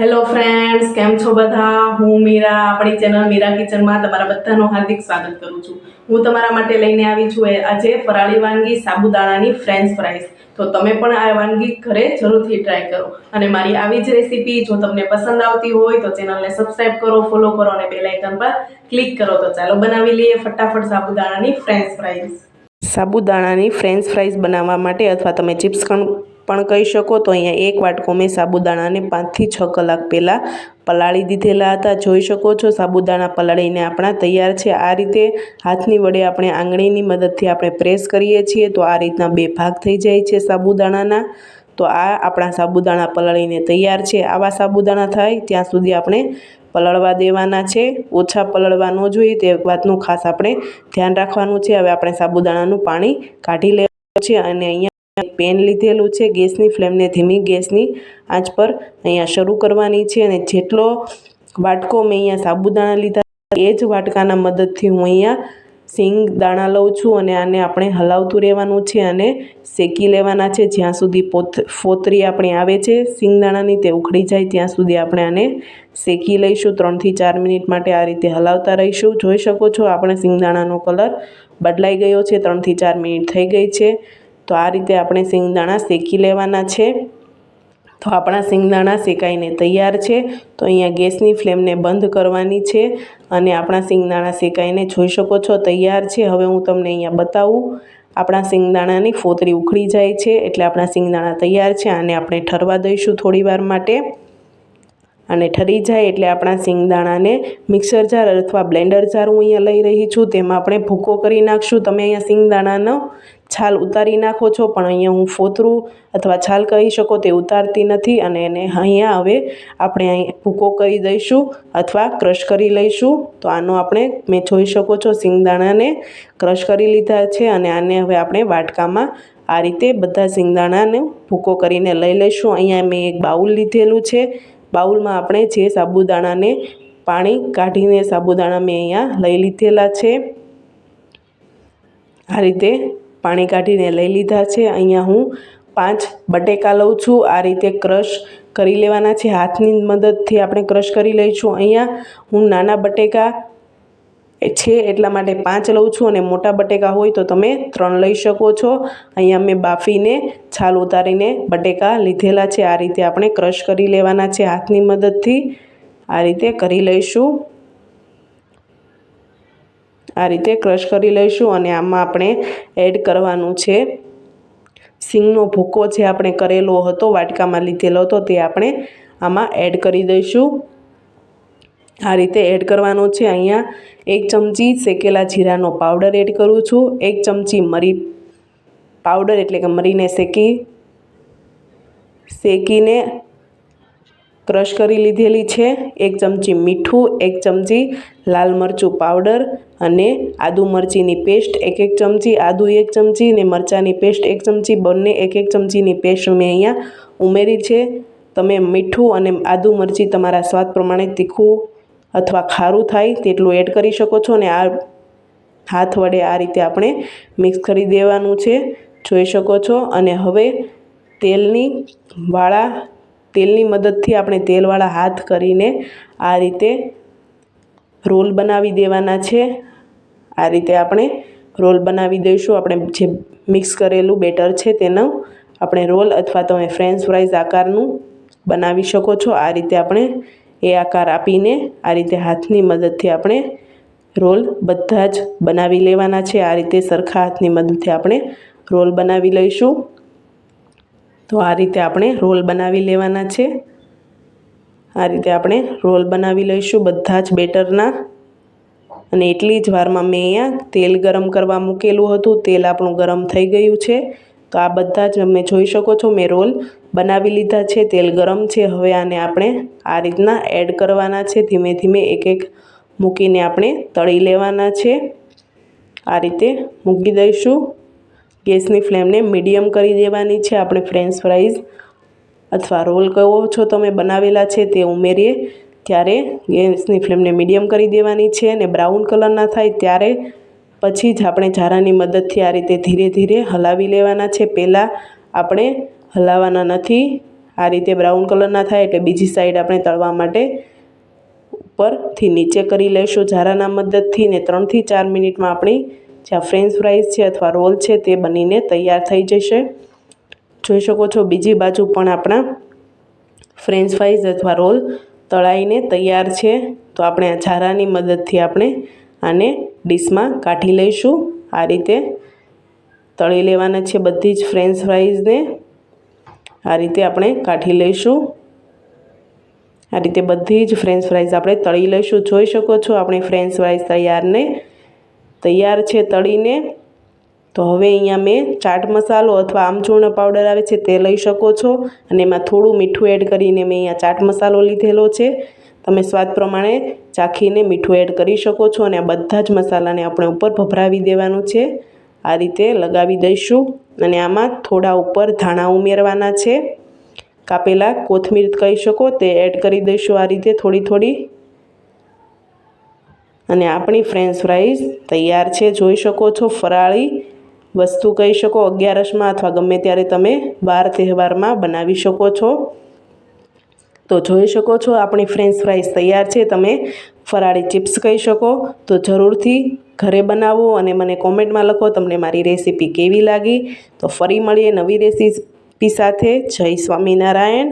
Hello friends કેમ છો બધા? હું મીરા, આપણી ચેનલ મીરા કિચનમાં તમારા બધાનું હાર્દિક સ્વાગત કરું છું. હું તમારા માટે લઈને આવી છું એ આજે ફરાળી વાનગી સાબુદાણાની ફ્રેન્ચ ફ્રાઈઝ તો તમે પણ આ વાનગી ઘરે જરૂરથી ટ્રાય કરો. અને મારી આવી જ રેસીપી જો તમને પસંદ આવતી હોય તો ચેનલને સબસ્ક્રાઈબ કરો ફોલો કરો અને બેલ આઇકન પર ક્લિક કરો. તો ચાલો બનાવી લઈએ ફટાફટ સાબુદાણાની ફ્રેન્ચ ફ્રાઈઝ સાબુદાણાની ફ્રેન્ચ ફ્રાઈઝ બનાવવા માટે અથવા તમે ચિપ્સ પણ કહી શકો તો અહીંયા એક વાટકો મેં સાબુદાણાને પાંચથી છ કલાક પહેલાં પલાળી દીધેલા હતા. જોઈ શકો છો, સાબુદાણા પલાળીને આપણા તૈયાર છે. આ રીતે હાથની વડે આપણે આંગળીની મદદથી આપણે પ્રેસ કરીએ છીએ તો આ રીતના બે ભાગ થઈ જાય છે સાબુદાણાના. તો આ આપણા સાબુદાણા પલાળીને તૈયાર છે. આવા સાબુદાણા થાય ત્યાં સુધી આપણે પલળવા દેવાના છે. ઓછા પલળવા ન જોઈએ, તે વાતનું ખાસ આપણે ધ્યાન રાખવાનું છે. હવે આપણે સાબુદાણાનું પાણી કાઢી લેવાનું છે અને અહીંયા પેન લીધેલું છે, ગેસની ફ્લેમને ધીમી ગેસની આંચ પર અહીંયા શરૂ કરવાની છે અને જેટલો વાટકો મેં અહીંયા સાબુદાણા લીધા એ જ વાટકાના મદદથી હું અહીંયા સિંગ દાણા લઉં છું અને આને આપણે હલાવતું રહેવાનું છે અને શેકી લેવાના છે. જ્યાં સુધી પોત, ફોતરી આપણી આવે છે સિંગદાણાની તે ઉખડી જાય ત્યાં સુધી આપણે આને શેકી લઈશું. ત્રણથી ચાર મિનિટ માટે આ રીતે હલાવતા રહીશું. જોઈ શકો છો, આપણે સિંગદાણાનો કલર બદલાઈ ગયો છે. ત્રણથી ચાર મિનિટ થઈ ગઈ છે. તો આ રીતે આપણે સિંગદાણા શેકી લેવાના છે. તો આપણા સિંગદાણા શેકાઈને તૈયાર છે. તો અહીંયા ગેસની ફ્લેમને બંધ કરવાની છે અને આપણા સિંગદાણા શેકાઈને જોઈ શકો છો, તૈયાર છે. હવે હું તમને અહીંયા બતાવું. આપણા સિંગદાણાની ફોતરી ઉખડી જાય છે એટલે આપણા સિંગદાણા તૈયાર છે આને આપણે ઠરવા દઈશું થોડીવાર માટે. અને ઠરી જાય એટલે આપણા સિંગદાણાને મિક્સર જાર અથવા બ્લેન્ડર જાર હું અહીંયા લઈ રહી છું. તેમાં આપણે ભૂકો કરી નાખશું. તમે અહીંયા સિંગદાણાનો છાલ ઉતારી નાખો છો, પણ અહીંયા હું ફોતરું અથવા છાલ કહી શકો તે ઉતારતી નથી અને એને અહીંયા હવે આપણે અહીં ભૂકો કરી દઈશું અથવા ક્રશ કરી લઈશું. તો આનો આપણે, મેં જોઈ શકો છો, સિંગદાણાને ક્રશ કરી લીધા છે અને આને હવે આપણે વાટકામાં આ રીતે બધા સિંગદાણાને ભૂકો કરીને લઈ લઈશું. અહીંયા મેં એક બાઉલ લીધેલું છે. બાઉલમાં આપણે જે સાબુદાણાને પાણી કાઢીને સાબુદાણા મેં અહીંયા લઈ લીધેલા છે. આ રીતે પાણી કાઢીને લઈ લીધા છે. અહીંયા હું પાંચ બટેકા લઉં છું. આ રીતે ક્રશ કરી લેવાના છે. હાથની મદદથી આપણે ક્રશ કરી લઈશું. અહીંયા હું નાના બટેકા છે એટલા માટે પાંચ લઉં છું અને મોટા બટેકા હોય તો તમે ત્રણ લઈ શકો છો. અહીંયા મેં બાફીને છાલ ઉતારીને બટેકા લીધેલા છે. આ રીતે આપણે ક્રશ કરી લેવાના છે. હાથની મદદથી આ રીતે કરી લઈશું. આ રીતે ક્રશ કરી લઈશું અને આમાં આપણે એડ કરવાનું છે. સિંગનો ભૂકો જે આપણે કરેલો હતો, વાટકામાં લીધેલો હતો, તે આપણે આમાં એડ કરી દઈશું. આ રીતે એડ કરવાનો છે. અહીંયા એક ચમચી શેકેલા જીરાનો પાવડર એડ કરું છું. એક ચમચી મરી પાવડર એટલે કે મરીને શેકી, શેકીને ક્રશ કરી લીધેલી છે. એક ચમચી મીઠું, એક ચમચી લાલ મરચું પાવડર અને આદુ મરચીની પેસ્ટ, એક એક ચમચી આદુ, એક ચમચી ને મરચાંની પેસ્ટ, એક ચમચી બંને, એક એક ચમચીની પેસ્ટ મેં અહીંયા ઉમેરી છે. તમે મીઠું અને આદુ મરચી તમારા સ્વાદ પ્રમાણે તીખું અથવા ખારું થાય તેટલું એડ કરી શકો છો ને આ હાથ વડે આ રીતે આપણે મિક્સ કરી દેવાનું છે. જોઈ શકો છો અને હવે તેલની વાળા તેલની મદદથી આપણે તેલવાળા હાથ કરીને આ રીતે રોલ બનાવી દેવાના છે. આ રીતે આપણે રોલ બનાવી દઈશું. આપણે જે મિક્સ કરેલું બેટર છે તેનો આપણે રોલ અથવા તમે ફ્રેન્ચ ફ્રાઈઝ આકારનું બનાવી શકો છો. આ રીતે આપણે એ આકાર આપીને આ રીતે હાથની મદદથી આપણે રોલ બધા જ બનાવી લેવાના છે. આ રીતે સરખા હાથની મદદથી આપણે રોલ બનાવી લઈશું. તો આ રીતે આપણે રોલ બનાવી લેવાના છે. આ રીતે આપણે રોલ બનાવી લઈશું બધા જ બેટરના. અને એટલી જ વારમાં મેં અહીંયા તેલ ગરમ કરવા મૂકેલું હતું. તેલ આપણું ગરમ થઈ ગયું છે. તો આ બધા જ તમે જોઈ શકો છો મેં રોલ બનાવી લીધા છે. તેલ ગરમ છે. હવે આને આપણે આ રીતના એડ કરવાના છે. ધીમે ધીમે એક એક મૂકીને આપણે તળી લેવાના છે. આ રીતે મૂકી દઈશું. ગેસની ફ્લેમને મીડિયમ કરી દેવાની છે. આપણે ફ્રેન્ચ ફ્રાઈઝ અથવા રોલ કહો છો તમે બનાવેલા છે તે ઉમેરીએ. ત્યારે ગેસની ફ્લેમને મીડિયમ કરી દેવાની છે અને બ્રાઉન કલરના થાય ત્યારે પછી જ આપણે ઝારાની મદદથી આ રીતે ધીરે ધીરે હલાવી લેવાના છે. પહેલાં આપણે હલાવવાના નથી. આ રીતે બ્રાઉન કલરના થાય એટલે બીજી સાઈડ આપણે તળવા માટે ઉપરથી નીચે કરી લઈશું ઝારાના મદદથી ને ત્રણથી ચાર મિનિટમાં આપણી જ્યાં ફ્રેન્ચ ફ્રાઈઝ છે અથવા રોલ છે તે બનીને તૈયાર થઈ જશે. જોઈ શકો છો બીજી બાજુ પણ આપણા ફ્રેન્ચ ફ્રાઈઝ અથવા રોલ તળાઈને તૈયાર છે. તો આપણે આ ઝારાની મદદથી આપણે આને ડીશમાં કાઢી લઈશું. આ રીતે તળી લેવાના છે બધી જ ફ્રેન્ચ ફ્રાઈઝને. આ રીતે આપણે કાઢી લઈશું. આ રીતે બધી જ ફ્રેન્ચ ફ્રાઈઝ આપણે તળી લઈશું. જોઈ શકો છો આપણે ફ્રેન્ચ ફ્રાઈઝ તૈયારને તૈયાર છે તળીને, તો હવે અહીંયા મેં ચાટ મસાલો અથવા આમચૂર્ણ પાવડર આવે છે તે લઈ શકો છો. અને એમાં થોડું મીઠું એડ કરીને મેં અહીંયા ચાટ મસાલો લીધેલો છે. તમે સ્વાદ પ્રમાણે ચાખીને મીઠું એડ કરી શકો છો અને આ બધા જ મસાલાને આપણે ઉપર ભભરાવી દેવાનું છે. આ રીતે લગાવી દઈશું. અને આમાં થોડા ઉપર ધાણા ઉમેરવાના છે. કાપેલા કોથમીર કહી શકો તે એડ કરી દઈશું. આ રીતે થોડી થોડી અને આપણી ફ્રેન્ચ ફ્રાઈઝ તૈયાર છે. જોઈ શકો છો ફરાળી વસ્તુ કહી શકો અગિયારસમાં અથવા ગમે ત્યારે તમે બાર તહેવારમાં બનાવી શકો છો. તો જોઈ શકો છો આપણી ફ્રેન્ચ ફ્રાઈઝ તૈયાર છે. તમે ફરાળી ચિપ્સ કહી શકો. તો જરૂરથી ઘરે બનાવો અને મને કોમેન્ટમાં લખો તમને મારી રેસીપી કેવી લાગી. તો ફરી મળીએ નવી રેસીપી સાથે. જય સ્વામિનારાયણ.